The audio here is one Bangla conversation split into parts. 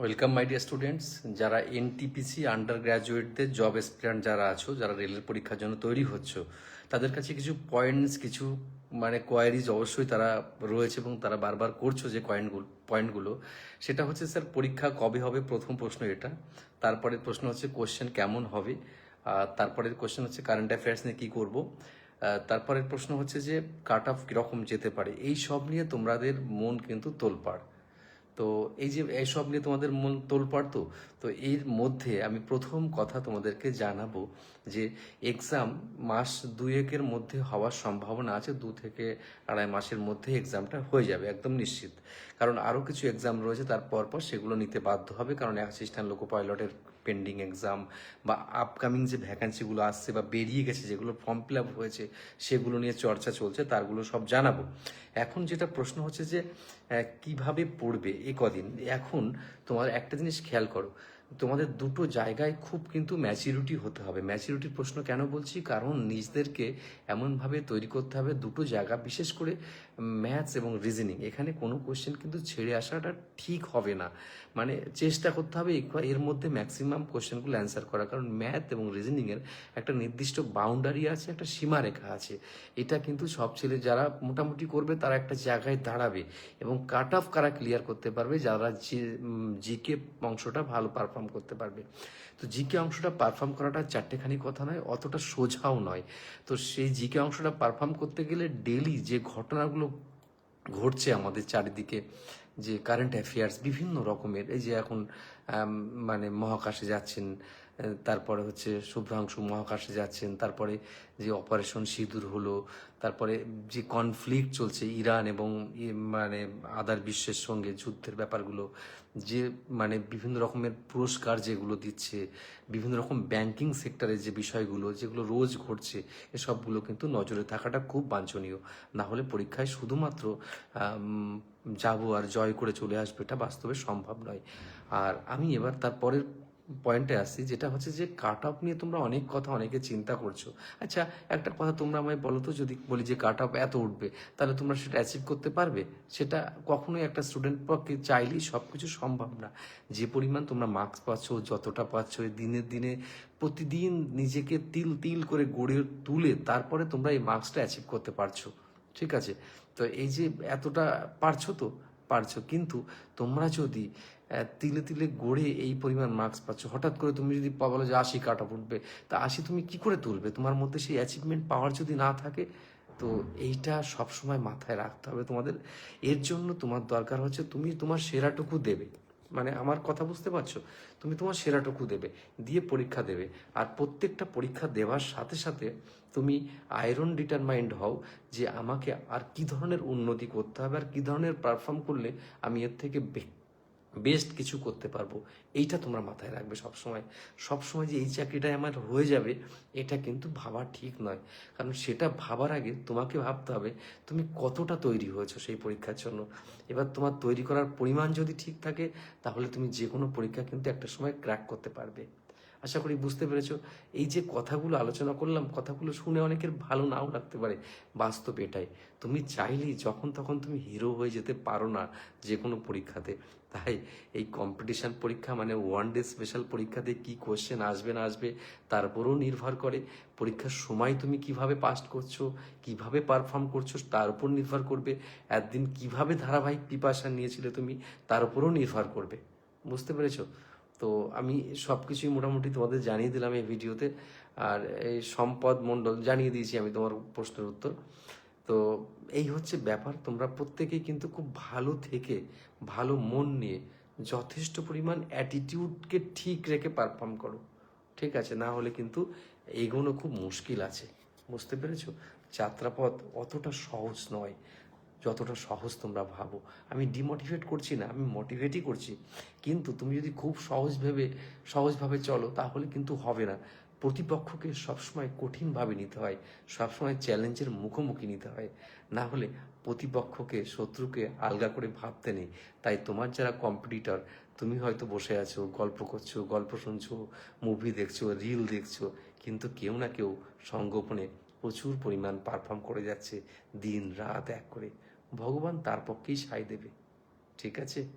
ওয়েলকাম মাই ডিয়ার স্টুডেন্টস যারা এনটিপিসি আন্ডার গ্র্যাজুয়েটদের জব এসপিরান্ট যারা আছো, যারা রেলের পরীক্ষার জন্য তৈরি হচ্ছ, তাদের কাছে কিছু পয়েন্টস কিছু মানে কোয়ারিজ অবশ্যই তারা রয়েছে এবং তারা বারবার করছ যে কয়েনগুলো পয়েন্টগুলো সেটা হচ্ছে, স্যার, পরীক্ষা কবে হবে? প্রথম প্রশ্ন এটা। তারপরের প্রশ্ন হচ্ছে কোশ্চেন কেমন হবে? তারপরের কোশ্চেন হচ্ছে কারেন্ট অ্যাফেয়ার্স নিয়ে কী করব? তারপরের প্রশ্ন হচ্ছে যে কাট অফ কীরকম যেতে পারে? এই সব নিয়ে তোমাদের মন কিন্তু তোলপাড়। তো এই যে এইসব নিয়ে তোমাদের মন তোলপাড় তো তো এর মধ্যে আমি প্রথম কথা তোমাদেরকে জানাব যে এক্সাম মাস দুয়েকের মধ্যে হওয়ার সম্ভাবনা আছে, দু থেকে আড়াই মাসের মধ্যে এক্সামটা হয়ে যাবে, একদম নিশ্চিত। কারণ আরও কিছু এক্সাম রয়েছে, তার পরপর সেগুলো নিতে বাধ্য হবে, কারণ অ্যাসিস্ট্যান্ট লোকো পাইলটের পেন্ডিং এক্সাম বা আপকামিং যে ভ্যাকান্সিগুলো আসছে বা বেরিয়ে গেছে, যেগুলো ফর্ম ফিল আপ হয়েছে, সেগুলো নিয়ে চর্চা চলছে, তারগুলো সব জানাব। এখন যেটা প্রশ্ন হচ্ছে যে কীভাবে পড়বে এ কদিন? এখন তোমার একটা জিনিস খেয়াল করো তোমাদের দুটো জায়গায় খুব কিন্তু ম্যাচিউরিটি হতে হবে। ম্যাচিউরিটির প্রশ্ন কেন বলছি? কারণ নিজদেরকে এমনভাবে তৈরি করতে হবে দুটো জায়গা, বিশেষ করে ম্যাথস এবং রিজনিং এখানে কোনো কোশ্চেন কিন্তু ছেড়ে আসাটা ঠিক হবে না। মানে চেষ্টা করতে হবে এর মধ্যে ম্যাক্সিমাম কোশ্চেনগুলো অ্যান্সার করা কারণ ম্যাথ এবং রিজনিংয়ের একটা নির্দিষ্ট বাউন্ডারি আছে, একটা সীমারেখা আছে। এটা কিন্তু সব ছেলে যারা মোটামুটি করবে, তারা একটা জায়গায় দাঁড়াবে এবং কাট অফ কারা ক্লিয়ার করতে পারবে? যারা জিকে অংশটা ভালো পারফর্ম করতে পারবে। তো জিকে অংশটা পারফর্ম করাটা চারটেখানি কথা নয়, অতটা সোজাও নয়। তো সেই জিকে অংশটা পারফর্ম করতে গেলে ডেলি যে ঘটনাগুলো ঘটছে আমাদের চারিদিকে যে কারেন্ট অ্যাফেয়ার্স বিভিন্ন রকমের, এই যে এখন মানে মহাকাশে যাচ্ছেন তারপরে হচ্ছে শুভ্রাংশু মহাকাশে যাচ্ছেন, তারপরে যে অপারেশন সিঁদুর হলো, তারপরে যে কনফ্লিক্ট চলছে ইরান এবং মানে আদার বিশ্বের সঙ্গে যুদ্ধের ব্যাপারগুলো, যে মানে বিভিন্ন রকমের পুরস্কার যেগুলো দিচ্ছে, বিভিন্ন রকম ব্যাংকিং সেক্টরের যে বিষয়গুলো, যেগুলো রোজ ঘটছে, এসবগুলো কিন্তু নজরে থাকাটা খুব বাঞ্ছনীয়। না হলে পরীক্ষায় শুধুমাত্র যাব আর জয় করে চলে আসবে, এটা বাস্তবে সম্ভব নয়। আর আমি এবার তারপরের পয়েন্টে আসছি যেটা হচ্ছে যে কাট অফ নিয়ে তোমরা অনেক কথা, অনেকে চিন্তা করছ। আচ্ছা একটা কথা তোমরা আমায় বলো তো, যদি বলি যে কাট অফ এত উঠবে, তাহলে তোমরা সেটা অ্যাচিভ করতে পারবে? সেটা কখনোই একটা স্টুডেন্ট পক্ষে চাইলেই সব কিছু সম্ভব না। যে পরিমাণ তোমরা মার্কস পাচ্ছ, যতটা পাচ্ছ দিনের দিনে প্রতিদিন নিজেকে তিল তিল করে গড়ে তুলে তারপরে তোমরা এই মার্কসটা অ্যাচিভ করতে পারছ। ঠিক আছে? তো এই যে এতটা পারছ তো, পারছ। কিন্তু তোমরা যদি তিলে তিলে গড়ে এই পরিমাণ মার্কস পাচ্ছ, হঠাৎ করে তুমি যদি বলো যে আশি কাটা ফুটবে, তা আশি তুমি কি করে তুলবে? তোমার মধ্যে সেই অ্যাচিভমেন্ট পাওয়ার যদি না থাকে, তো এইটা সবসময় মাথায় রাখতে হবে তোমাদের। এর জন্য তোমার দরকার হচ্ছে তুমি তোমার সেরাটুকু দেবে। মানে আমার কথা বুঝতে পারছ? তুমি তোমার সেরাটুকু দেবে, দিয়ে পরীক্ষা দেবে। আর প্রত্যেকটা পরীক্ষা দেওয়ার সাথে সাথে তুমি আয়রন ডিটারমাইন্ড হও যে আমাকে আর কি ধরনের উন্নতি করতে হবে, আর কি ধরনের পারফর্ম করলে আমি এর থেকে বেস্ট কিছু করতে পারব, এইটা তোমরা মাথায় রাখবে সবসময়। সবসময় যে এই চাকরিটা আমার হয়ে যাবে, এটা কিন্তু ভাবা ঠিক নয়। কারণ সেটা ভাবার আগে তোমাকে ভাবতে হবে, তুমি কতটা তৈরি হয়েছো সেই পরীক্ষার জন্য। এবার তোমার তৈরি করার পরিমাণ যদি ঠিক থাকে, তাহলে তুমি যে কোনো পরীক্ষা কিন্তু একটা সময় ক্র্যাক করতে পারবে। আশা করি বুঝতে পেরেছ। এই যে কথাগুলো আলোচনা করলাম, কথাগুলো শুনে অনেকের ভালো নাও লাগতে পারে, বাস্তব এটাই। তুমি চাইলেই যখন তখন তুমি হিরো হয়ে যেতে পারো না যে কোনো পরীক্ষাতে। তাই এই কম্পিটিশান পরীক্ষা মানে ওয়ান ডে স্পেশাল পরীক্ষাতে কি কোশ্চেন আসবে না আসবে, তার উপরও নির্ভর করে। পরীক্ষার সময় তুমি কীভাবে পাস করছ, কীভাবে পারফর্ম করছ, তার উপর নির্ভর করবে। একদিন কীভাবে ধারাবাহিক প্রিপারেশন নিয়েছিলে তুমি, তার উপরও নির্ভর করবে। বুঝতে পেরেছ? তো আমি সব কিছুই মোটামুটি তোমাদের জানিয়ে দিলাম এই ভিডিওতে। আর এই সম্পদ মণ্ডল, জানিয়ে দিয়েছি আমি তোমার প্রশ্নের উত্তর। তো এই হচ্ছে ব্যাপার, তোমরা প্রত্যেকেই কিন্তু খুব ভালো থেকে, ভালো মন নিয়ে যথেষ্ট পরিমাণ অ্যাটিটিউডকে ঠিক রেখে পারফর্ম করো। ঠিক আছে? না হলে কিন্তু এগোনো খুব মুশকিল আছে। বুঝতে পেরেছ? যাত্রাপথ অতটা সহজ নয়। যতটা সহজ তোমরা ভাবো। আমি ডিমোটিভেট করছি না, আমি মোটিভেটই করছি। কিন্তু তুমি যদি খুব সহজ ভেবে সহজভাবে চলো, তাহলে কিন্তু হবে না। প্রতিপক্ষকে সবসময় কঠিনভাবে নিতে হয়, সবসময় চ্যালেঞ্জের মুখোমুখি নিতে হয়। না হলে প্রতিপক্ষকে, শত্রুকে আলগা করে ভাবতে নেই। তাই তোমার যারা কম্পিটিটর তুমি হয়তো বসে আছো, গল্প করছ, গল্প শুনছো মুভি দেখছ রিল দেখছ, কিন্তু কেউ না কেউ সঙ্গোপনে প্রচুর পরিমাণ পারফর্ম করে যাচ্ছে, দিন রাত এক করে। ভগবান তার পক্ষেই সায় দেবে। ঠিক আছে?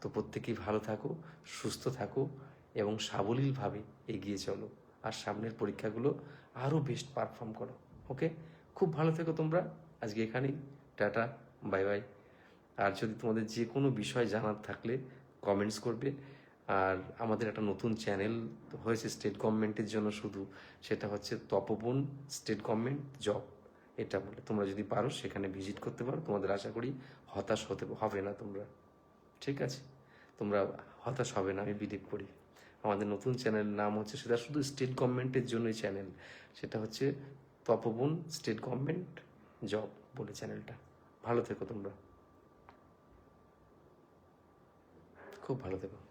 তো প্রত্যেকেই ভালো থাকো, সুস্থ থাকো এবং সাবলীলভাবে এগিয়ে চলো। আর সামনের পরীক্ষাগুলো আরও বেস্ট পারফর্ম করো। ওকে? খুব ভালো থেকো তোমরা। আজকে এখানেই। টাটা বাই বাই আর যদি তোমাদের যে কোনো বিষয় জানার থাকলে কমেন্টস করবে। আর আমাদের একটা নতুন চ্যানেল হয়েছে স্টেট গভর্নমেন্টের জন্য শুধু, সেটা হচ্ছে তপবন স্টেট গভর্নমেন্ট জব। এটা বলে, তোমরা যদি পারো সেখানে ভিজিট করতে পারো। তোমাদের আশা করি হতাশ হতে হবে না তোমরা। ঠিক আছে? তোমরা হতাশ হবে না, আমি বিলিভ করি। আমাদের নতুন চ্যানেলের নাম হচ্ছে, সেটা শুধু স্টেট গভর্নমেন্টের জন্যই চ্যানেল, সেটা হচ্ছে তপবন স্টেট গভর্নমেন্ট জব বলে চ্যানেলটা। ভালো থেকো তোমরা। খুব ভালো থেকো।